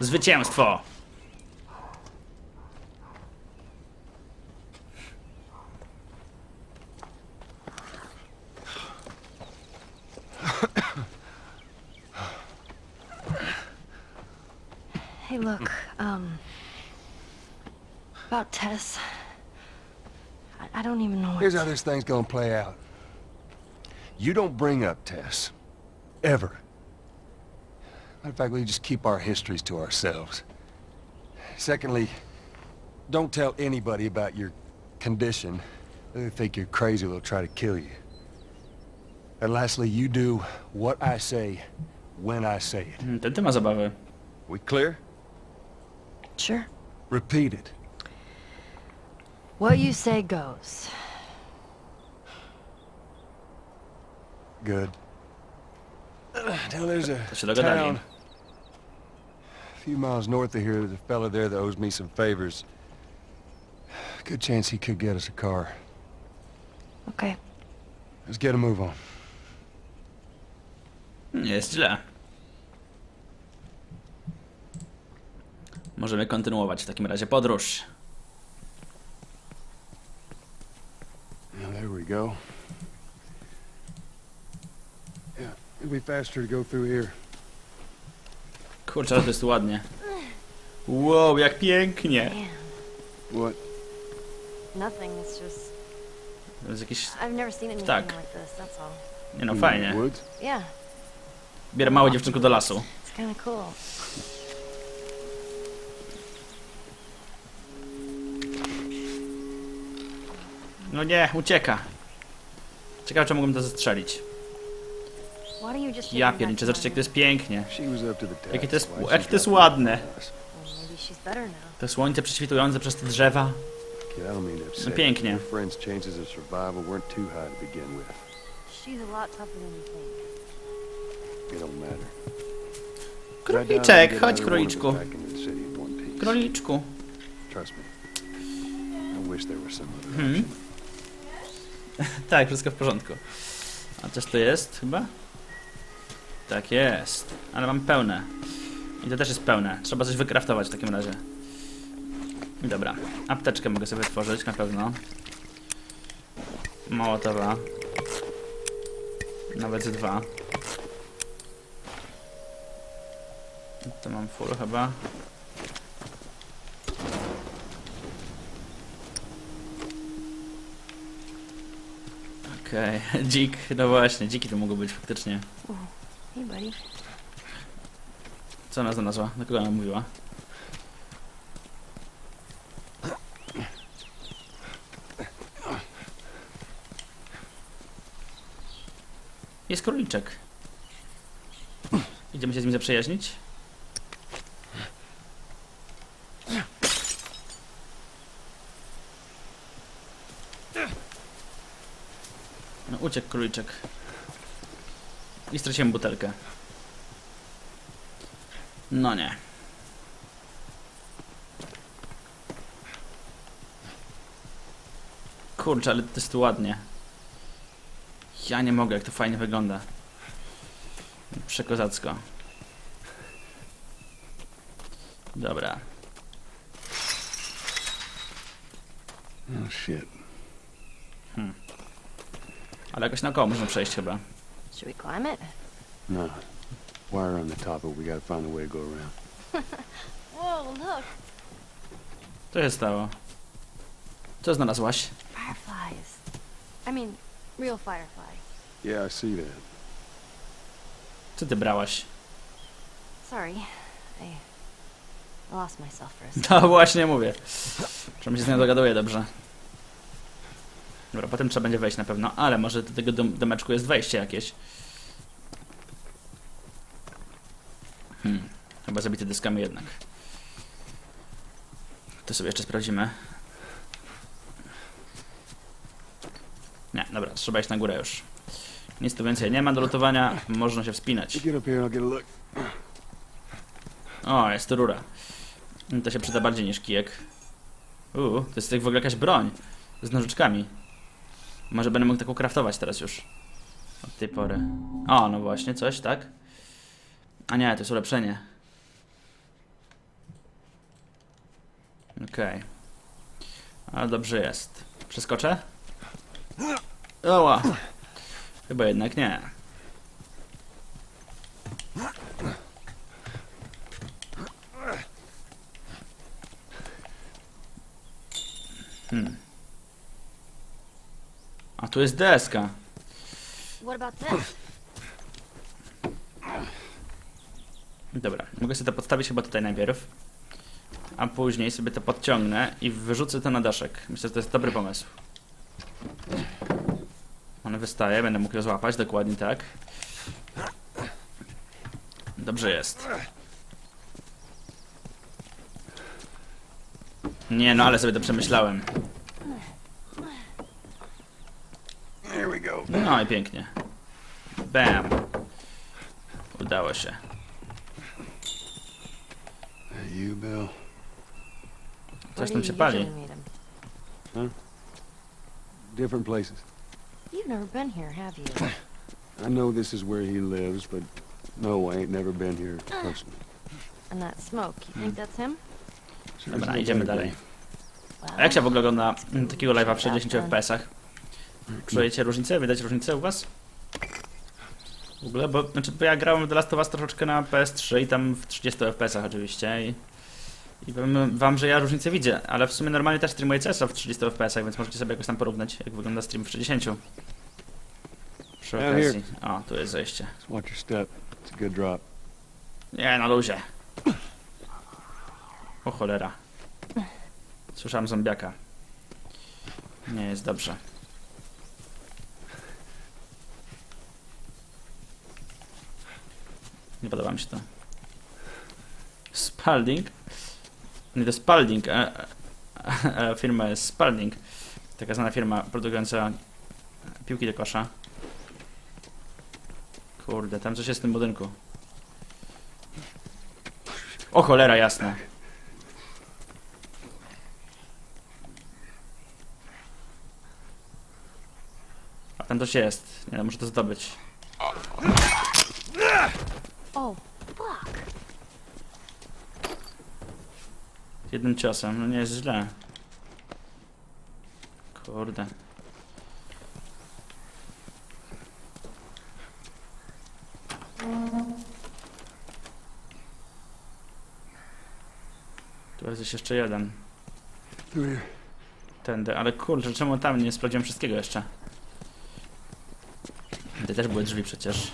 Zwycięstwo! Hey, look, um. About Tess. I, I don't even know what. Here's how this thing's gonna play out. You don't bring up Tess. Ever. Matter of fact, we just keep our histories to ourselves. Secondly, don't tell anybody about your condition. They think you're crazy, they'll try to kill you. And lastly, you do what I say when I say it. Hmm, Ten ty ma zabawy. We clear? Sure. Repeat it. What you say goes. Good. Now there's a To się dogadali. town a few miles north of here. There's a fella there that owes me some favors. Good chance he could get us a car. Okay. Let's get a move on. Nie jest źle. Możemy kontynuować w takim razie podróż. Now there we go. Yeah, it'll be faster to go through here. Kurczę, ale to jest ładnie. Wow, jak pięknie! What? nothing. It's just. To jest jakieś... I've never seen anything Tak. like this, that's all. Nie no, fajnie. woods? Yeah, Bierę małe dziewczynko do lasu. it's kinda cool. No nie, ucieka. Ciekawe, czy mógłbym to zastrzelić. Why do you just. Ja pierniczę, zobaczcie, jak to jest pięknie. Jakie to jest, jakie to jest ładne. To słońce prześwitujące przez te drzewa. No pięknie. Króliczek, chodź króliczku. Króliczku. Hmm? Tak, wszystko w porządku. A coś to jest chyba? Tak jest. Ale mam pełne. I to też jest pełne. Trzeba coś wykraftować w takim razie. Dobra. Apteczkę mogę sobie tworzyć na pewno. Mołotowa. Nawet dwa. To mam full chyba. Okej, dzik, no właśnie, dziki to mogą być faktycznie. Hey, buddy. Co ona znalazła? Do kogo ona mówiła? Jest króliczek. Idziemy się z nim zaprzyjaźnić? No, uciekł króliczek. I straciłem butelkę. No nie. Kurczę, ale to jest tu ładnie. Ja nie mogę, jak to fajnie wygląda. Przekozacko. Dobra. Oh shit. Ale jakoś naokoło można przejść chyba. Should we climb it? No. Wire on the top, but we gotta find a way to go around. Whoa, look! Co się stało? Co znalazłaś? Fireflies. I mean, real firefly. Yeah, I see that. Co ty brałaś? Sorry. I lost myself for a second. No właśnie mówię. Przynajmniej się z nią dogaduję dobrze. Dobra, potem trzeba będzie wejść na pewno, ale może do tego dom domeczku jest wejście jakieś. Hmm, chyba zabity dyskami jednak. To sobie jeszcze sprawdzimy. Nie, dobra, trzeba iść na górę już. Nic tu więcej nie ma do lutowania, można się wspinać. O, jest to rura. Mm, To się przyda bardziej niż kijek. Uuu, to jest w ogóle jakaś broń. Z nożyczkami. Może będę mógł taką kraftować teraz już. Od tej pory. O, no właśnie, coś, tak? A nie, to jest ulepszenie. Okej. Ale dobrze jest. Przeskoczę? Oła. Chyba jednak nie. Hmm. A tu jest deska. What about this? Dobra, mogę sobie to podstawić chyba tutaj najpierw. A później sobie to podciągnę i wyrzucę to na daszek. Myślę, że to jest dobry pomysł. One wystaje, będę mógł je złapać, dokładnie tak. Dobrze jest. Nie no, ale sobie to przemyślałem. Here we go. No i pięknie. Bam. Udało się. You, Bill? Coś tam się pali. 'em? Different places. You've never been here, have you? I know this is where he lives, but no, I ain't never been here personally. And that smoke, you think that's him? Sure Dobra, idziemy dalej. A jak się w ogóle ogląda takiego live'a w 60 FPS-ach? Czujecie różnicę? Widać różnicę u was? W ogóle, bo, znaczy, bo ja grałem w The Last of Us troszeczkę na PS3 i tam w 30 FPS-ach oczywiście i, i powiem wam, że ja różnicę widzę, ale w sumie normalnie też streamuję CS w 30 FPS-ach, więc możecie sobie jakoś tam porównać, jak wygląda stream w 60. Przy okazji. O, tu jest zejście. Watch your step. It's a good drop. Nie, na luzie. O cholera. Słyszałem zombiaka. Nie jest dobrze. Nie podoba mi się to. Spalding? Nie, to Spalding. A, a, a firma jest Spalding. Taka znana firma produkująca piłki do kosza. Kurde, tam coś jest w tym budynku. O cholera jasna. A tam coś jest. Nie no, muszę to zdobyć. Oh, fuck. Jednym ciosem, no nie jest źle. Kurde. Tu jest jeszcze jeden. Tędy, ale kurczę, czemu tam nie sprawdziłem wszystkiego jeszcze? Te też były drzwi przecież.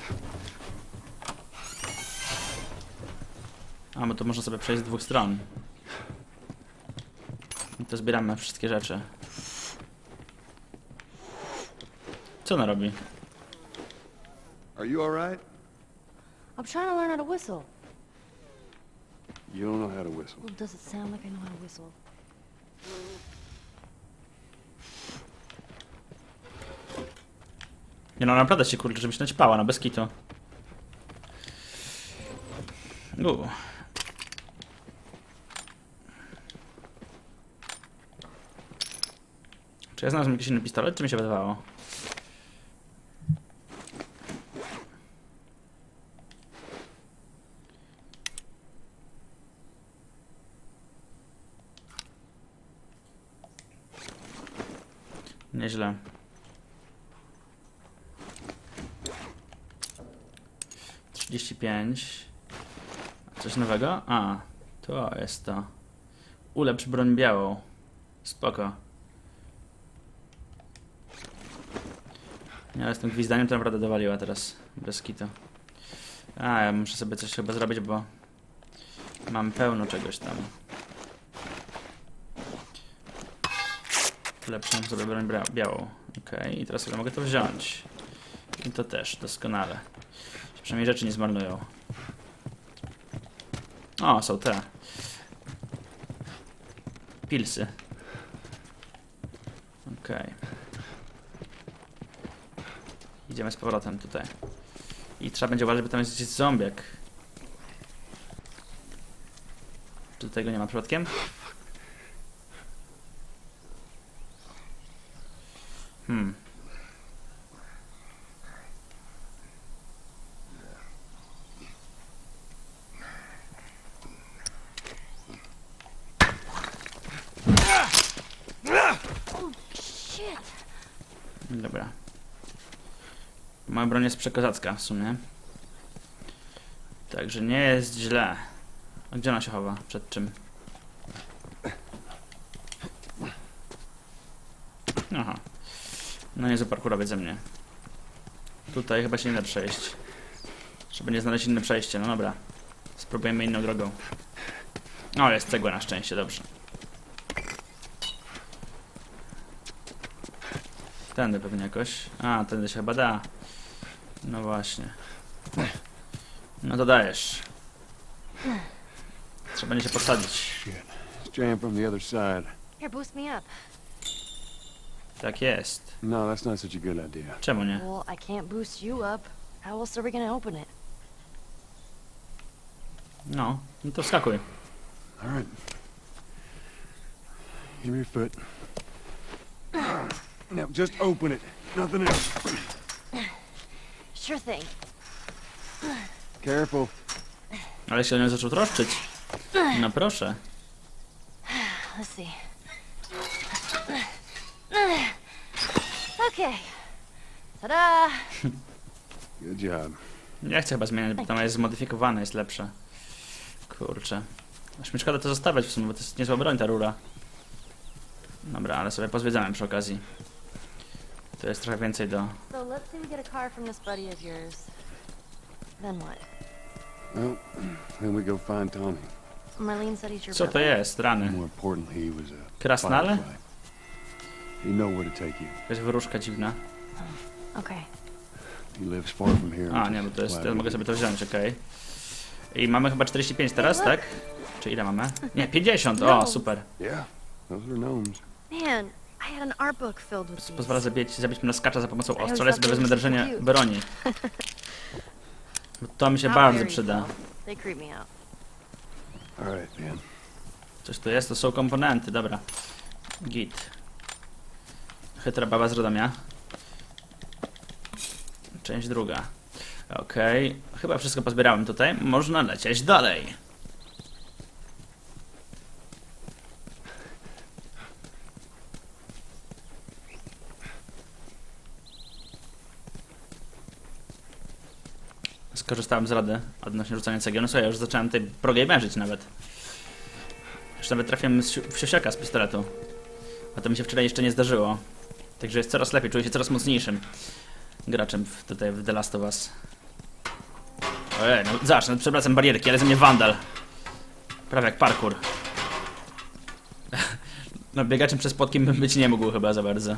A, bo to można sobie przejść z dwóch stron. I to zbieramy wszystkie rzeczy. Co ona robi? Are you all right? I'm trying to learn how to whistle. You don't know how to whistle. Well, does it sound like I know how to whistle? Nie no, naprawdę się kurczę, żebyś naćpała, no bez kitu. U. Czy ja znalazłem jakiś inny pistolet, czy mi się wydawało? Nieźle. Trzydzieści pięć. Coś nowego? A, to jest to. Ulepsz broń białą. Spoko. Ale z tym gwizdaniem to naprawdę dowaliła teraz. Bez kitu. A, ja muszę sobie coś chyba zrobić, bo mam pełno czegoś tam. Ulepszam sobie broń białą. Okej, i teraz sobie mogę to wziąć. I to też, doskonale. Przynajmniej rzeczy nie zmarnują. O, są te. Pilsy. Okej. Idziemy z powrotem tutaj. I trzeba będzie uważać, bo tam jest gdzieś zombiak. Czy tego nie ma przypadkiem? Hmm. Dobra. Moja broń jest przekozacka w sumie. Także nie jest źle. A gdzie ona się chowa? Przed czym? Aha. No nie parkurowiec ze mnie. Tutaj chyba się nie da przejść. Trzeba nie znaleźć inne przejście. No dobra. Spróbujemy inną drogą. O, jest cegła na szczęście, dobrze. Tędy pewnie jakoś. A, tędy się chyba da. No właśnie. No to dajesz. Trzeba będzie się posadzić. Let's jam from the other side. Here, boost me up. Tak jest. No, that's not such a good idea. Czemu nie? Well, I can't boost you up. How else are we gonna open it? No, no to wskakuj. All right. Give me your foot. Now, just open it. Nothing else. Sure thing. Careful. Ale się o nią zaczął troszczyć. No proszę. Let's see. Okay. Ta-da! Good job. Nie chcę chyba zmieniać, bo tam jest zmodyfikowane, jest lepsze. Kurczę. Aż mi szkoda to zostawiać w sumie, bo to jest niezła broń ta rura. Dobra, ale sobie pozwiedzamy przy okazji. To jest trochę więcej do... So let's say we get a car from this buddy of yours. Then what? Well, then we go find Tommy. Marlene said he's your Co to brother. jest? Rany. More importantly, he was a Krasnale? firefly. He know where to take you. Jakaś wyróżka dziwna. Okay. He lives far from here. A, nie, bo to jest... Ja mogę sobie to wziąć, okej. I mamy chyba 45 teraz, tak? Czy ile mamy? Nie, 50! O, No. super. Yeah, those are gnomes. Man, Pozwala zabić, zabić mnie skacza za pomocą ostrza, ale sobie wezmę drżenie broni. Bo To mi się bardzo przyda. though. They creep me out. All right, man. Coś tu jest, to są komponenty, dobra. Git. Chytra baba z Radomia. Część druga. Okej, chyba wszystko pozbierałem tutaj. Można lecieć dalej. Skorzystałem z rady odnośnie rzucania cegieł. No słuchaj, ja już zacząłem tej progej mężyć nawet. Już nawet trafiłem w siosiaka z pistoletu. A to mi się wczoraj jeszcze nie zdarzyło. Także jest coraz lepiej, czuję się coraz mocniejszym graczem w, tutaj w The Last of Us. Ojej, no zobacz, no, przepraszam barierki, ale ze mnie wandal. Prawie jak parkour. No biegaczem przez płotkiem bym być nie mógł chyba za bardzo.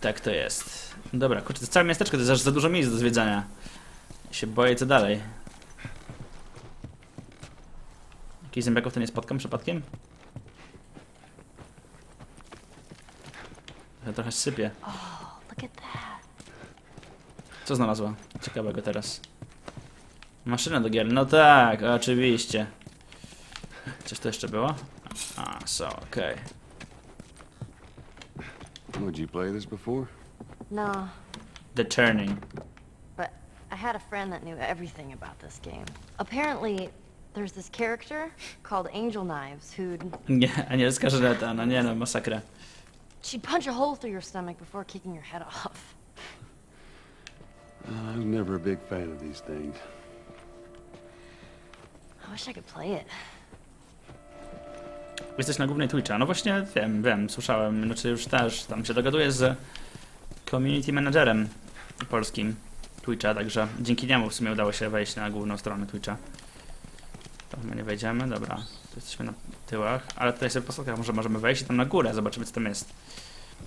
Tak to jest. Dobra, kurczę, to całe miasteczko, to jest aż za dużo miejsc do zwiedzania. Się boję co dalej. Jakichś zębiaków to nie spotkam przypadkiem? Ja trochę sypię. Oh, look at that. Co znalazła? Ciekawego teraz. Maszyna do gier. No tak, oczywiście. Coś tu jeszcze było? A, so, okej. Would you play this before? No, The Turning. I had a friend that knew everything about this game. Apparently, there's this character called Angel Knives who'd Nie, anielska żyleta, no nie no, masakra. she'd punch a hole through your stomach before kicking your head off. Uh, I was never a big fan of these things. I wish I could play it. Jesteś na głównej Twitcha. No właśnie, wiem, wiem, słyszałem. Znaczy już też tam się dogaduję z community managerem polskim Twitcha, także dzięki niemu w sumie udało się wejść na główną stronę Twitcha. To chyba nie wejdziemy, dobra. Tu jesteśmy na tyłach, ale tutaj sobie po może możemy wejść i tam na górę, zobaczymy co tam jest.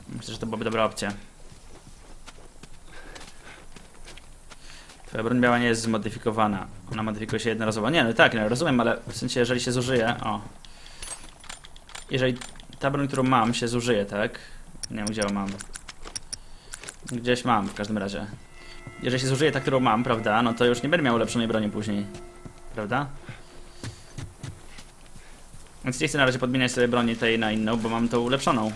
Myślę, że to byłaby dobra opcja. Twoja broń biała nie jest zmodyfikowana. Ona modyfikuje się jednorazowo. Nie, no tak, no, rozumiem, ale w sensie, jeżeli się zużyje... O, jeżeli ta broń, którą mam, się zużyje, tak? Nie wiem, gdzie ją mam. Gdzieś mam, w każdym razie. Jeżeli się zużyje ta, którą mam, prawda, no to już nie będę miał ulepszonej broni później. Prawda? Więc nie chcę na razie podmieniać sobie broni tej na inną, bo mam tą ulepszoną.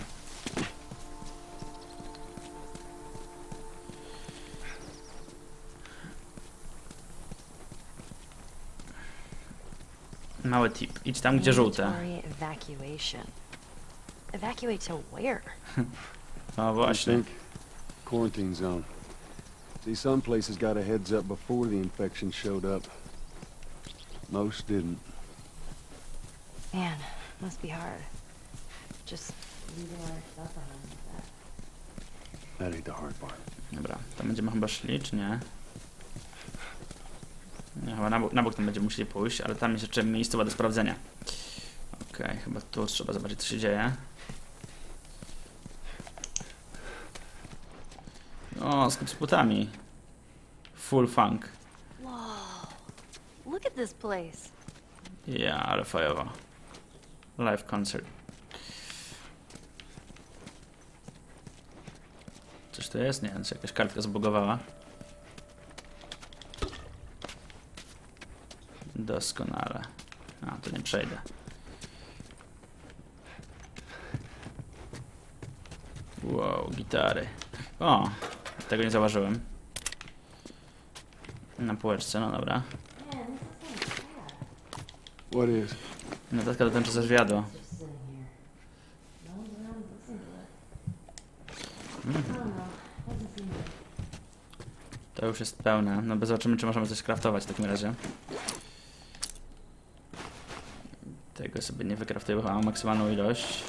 Mały tip. Idź tam, gdzie żółte. Mandatory evacuation. Evacuate to where? O, I właśnie. quarantine zone. See, some places got a heads up before the infection showed up. Most didn't. Man, must be hard. Just leaving our stuff behind like that. That ain't the hard part. Dobra, tam będziemy chyba szli, czy nie? Nie, chyba na bok, na bok tam będziemy musieli pójść, ale tam jest jeszcze miejscowa do sprawdzenia. Okej, chyba tu trzeba zobaczyć, co się dzieje. O, z płotami. Full funk. Whoa. Look at this place. Ja, ale fajowo. Live concert. Coś tu jest? Nie, to się jakaś kartka zbugowała. Doskonale. A, to nie przejdę. Wow, gitary. O, tego nie zauważyłem. Na półeczce, no dobra. What is? Notatka dotycząca. No one's around to już jest pełne. No bo zobaczymy, czy możemy coś kraftować w takim razie. Tego sobie nie wykraftuję, bo mam maksymalną ilość.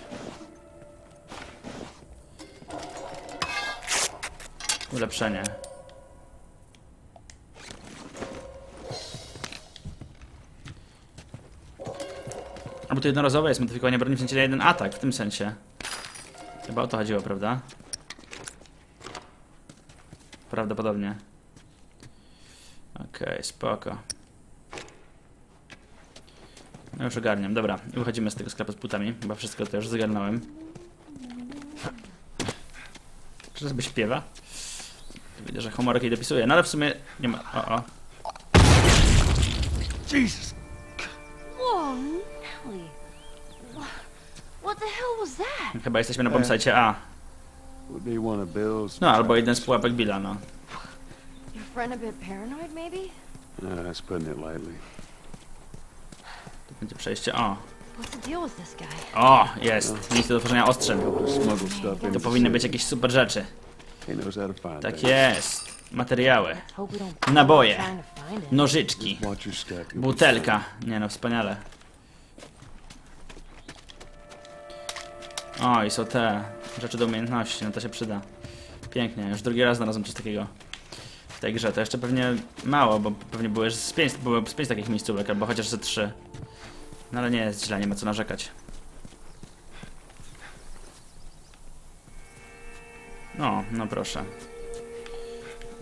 Ulepszenie. Albo to jednorazowe jest modyfikowanie broni w sensie na jeden atak, w tym sensie. Chyba o to chodziło, prawda? Prawdopodobnie. Okej, spoko. No już ogarniam, dobra. Wychodzimy z tego sklepu z butami. Chyba wszystko to już zagarnąłem. Czy sobie śpiewa? Widzę, że homorek jej dopisuje, no ale w sumie nie ma... O, o. Jesus! Whoa, Nelly. What, the hell was that? Chyba jesteśmy na bombsite A. Would to? No, albo jeden z pułapek Billa, no. Your friend a bit paranoid, maybe? Uh, that's putting it lightly. Tu będzie przejście. O, What's the deal with this guy? o, jest. Miejsce do tworzenia ostrzeń. Able to stuff To powinny być jakieś super rzeczy. Tak jest. Materiały. Naboje. Nożyczki. Butelka. Nie no, wspaniale. O, i są te rzeczy do umiejętności, no to się przyda. Pięknie, już drugi raz znalazłem coś takiego w tej grze. To jeszcze pewnie mało, bo pewnie były z pięć, były z pięć takich miejscówek, albo chociaż ze trzy. No ale nie jest źle, nie ma co narzekać. No, no proszę.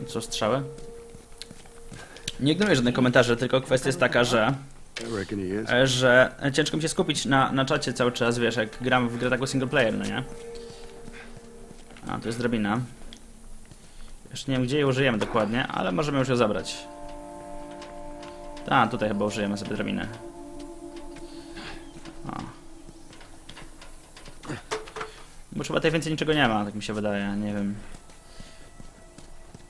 Co, strzały? Nie ignoruję żadnych komentarzy, tylko kwestia jest taka, że, e, że ciężko mi się skupić na, na czacie cały czas, wiesz, jak gram w grę taką single player, no nie? A, to jest drabina. Już nie wiem, gdzie jej użyjemy dokładnie, ale możemy już ją zabrać. Tak, tutaj chyba użyjemy sobie drabiny. Bo chyba tutaj więcej niczego nie ma, tak mi się wydaje, nie wiem.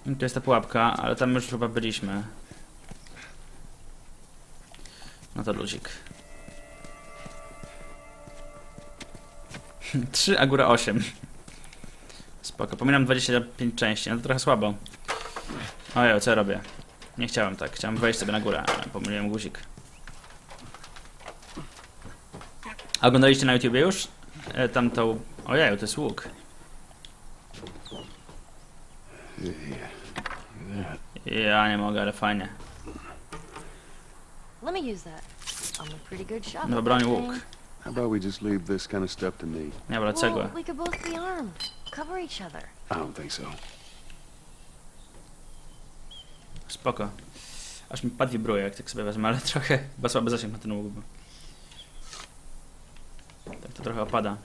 I Tu jest ta pułapka, ale tam już chyba byliśmy. No to luzik. 3, a góra 8. Spoko, pominam 25 części, no to trochę słabo. Ojej, co ja robię? Nie chciałem tak, chciałem wejść sobie na górę, ale pomyliłem guzik. A oglądaliście na YouTubie już? E, tamtą... Ojej, to jest łuk. Ja nie mogę, ale fajnie. Let me use that. I'm a pretty good shot. No broń łuk. How about we just leave this kind of stuff to me? Nie, wolę cegłę. We could both be armed. Cover each other. I don't think so. Spoko. Aż mi pad wibruje, jak tak sobie wezmę, ale trochę chyba słaby zasięg ma ten łuk. Tak to trochę opada.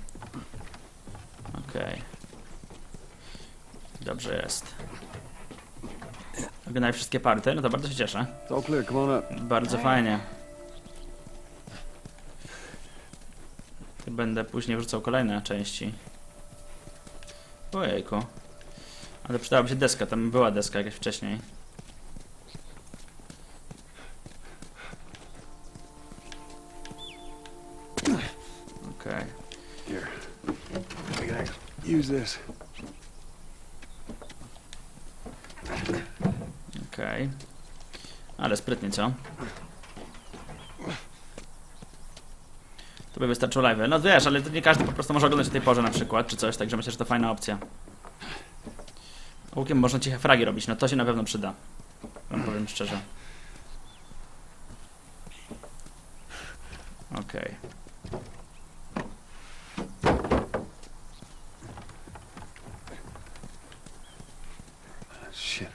Okej. Dobrze jest. Oglądaj wszystkie party, no to bardzo się cieszę. Bardzo fajnie. Będę później wrzucał kolejne części. Ojejku. Ale przydałaby się deska, tam była deska jakaś wcześniej. Use this. Okej. Ale sprytnie, co? To by wystarczyło live. No wiesz, ale to nie każdy po prostu może oglądać o tej porze na przykład, czy coś, także myślę, że to fajna opcja. Łukiem można ciche fragi robić, no to się na pewno przyda. Wam powiem szczerze. Okej. Shit.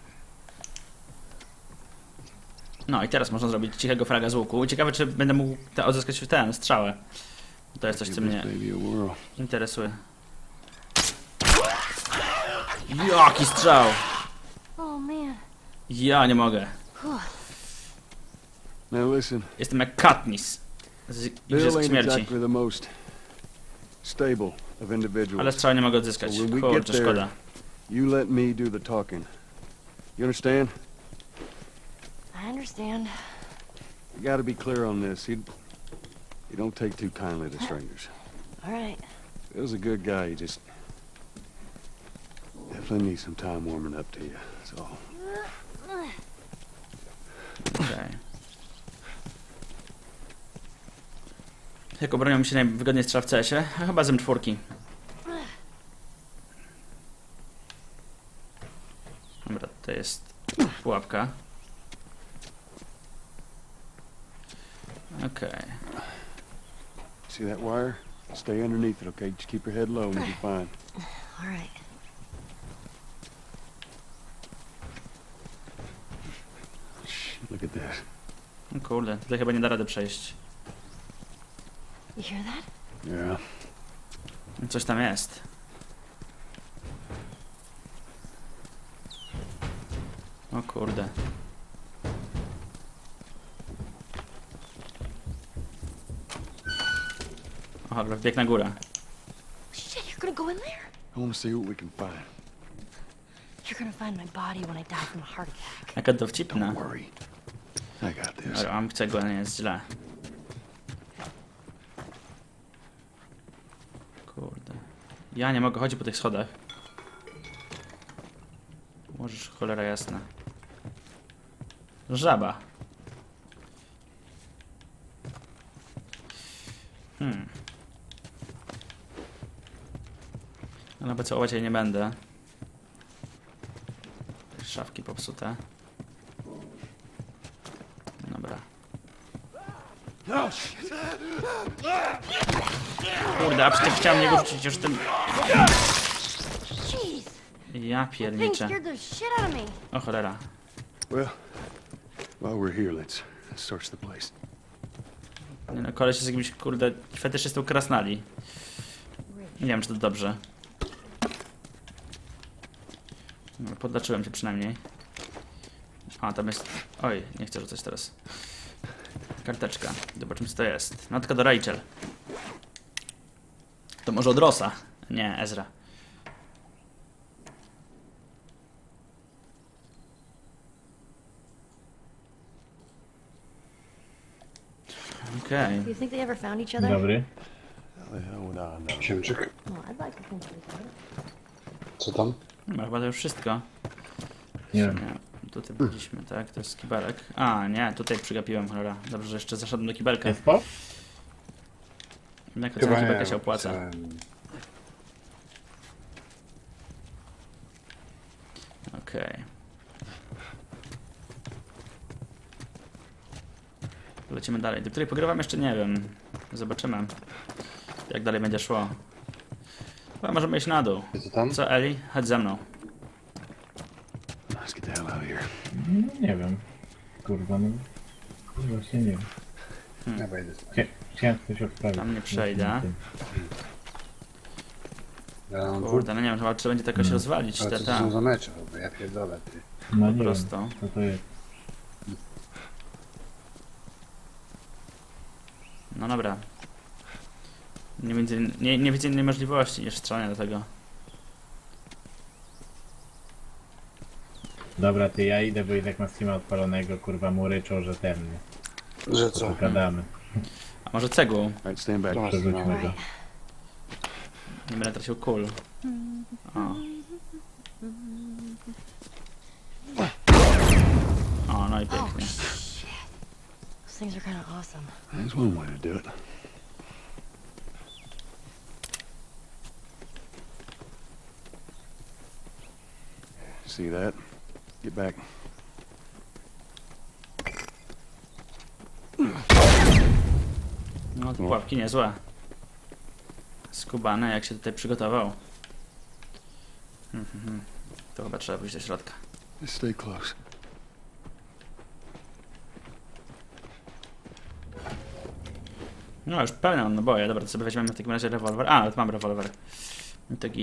No i teraz można zrobić cichego fraga z łuku. Ciekawe, czy będę mógł te, odzyskać tę strzałę. To jest coś, co mnie interesuje. Jaki strzał! Oh. Ja nie mogę. Jestem jak Katniss z Igrzysk Śmierci. Ale strzału nie mogę odzyskać. Kurczę, szkoda. You let me do the talking. You understand? I understand. You gotta be clear on this. You, you don't take too kindly to strangers. All right. Bill's a good guy. You just definitely need some time warming up to you. That's all. Okej. Jak obronią mi się najwygodniej strzał w CS-ie? Chyba z M4. Dobra, to jest pułapka. Okej. See that wire? Stay underneath it, okay? Just keep your head low and you'll be fine. All right. Shh, look at this. O kurde, tutaj chyba nie da rady przejść. You hear that? Yeah. Coś tam jest. O kurde. O, dobra, wbieg na górę. Shit, you're gonna go in there? I want to see what we can find. You're gonna find my body when I die from a heart attack. Jaka dowcipna. Don't worry. I got this. Dobra, mam cegłę, nie jest źle. Kurde. Ja nie mogę chodzić po tych schodach. Możesz, cholera jasna. Żaba. Hmm. Ale pocałować jej nie będę. Szafki popsute. Dobra. Kurde, a przecież chciałem niego rzucić już tym... Ja pierniczę. O cholera. Well, while we're here, let's, let's search the place. Nie no, koleś jest jakimś, kurde, fetyszystą krasnali. Nie wiem, czy to dobrze. No, podleczyłem się przynajmniej. A, tam jest... Oj, nie chcę rzucać teraz. Karteczka. Zobaczymy, co to jest. Notka do Rachel. To może od Rosa. Nie, Ezra. Okej. Do you think they ever found each other? Dobry. Siemczyk, Well, I'd like to think they did. co tam? No, chyba to już wszystko. Nie. Nie, tutaj byliśmy, tak? To jest kibelek. A, nie, tutaj przygapiłem, cholera. Dobrze, że jeszcze zaszedłem do kibelka. Jest po? Jako cała kibelka się opłaca. Okej. Lecimy dalej. Do której pogrywam jeszcze nie wiem. Zobaczymy. Jak dalej będzie szło. Chyba możemy iść na dół. Co tam? Co, Eli? Chodź ze mną. Let's get the hell out of here. No, nie wiem. Kurwa, no. Właśnie nie wiem. Ja wejdę spać. Chcia- Chciałem coś odprawić. Tam nie przejdę. Ja mam dwór, Kurde, no nie wiem, chyba trzeba będzie to jakoś No. rozwalić. ale Te, co to te. są za mecze, bo ja pierdolę, ty. No Po nie wiem, prostu. co to jest. No dobra. Nie widzę, nie, nie widzę innej możliwości niż strzelanie do tego. Dobra, ty ja idę, bo i tak ma Steama odpalonego, kurwa mu ryczą, że ten, nie? Że co? Pogadamy. A może cegłą? All right, stand back. Przerzućmy go. Nie będę tracił kul. O. O, no i Oh, pięknie. shit. Those things are kind of awesome. There's one way to do it. See that? Get back. No, te pułapki niezłe. Skubane, jak się tutaj przygotował. Mhm, mhm. To chyba trzeba pójść do środka. Stay close. No już pełne mam naboje, dobra, to sobie weźmiemy w takim razie rewolwer. A, mam rewolwer. I to git.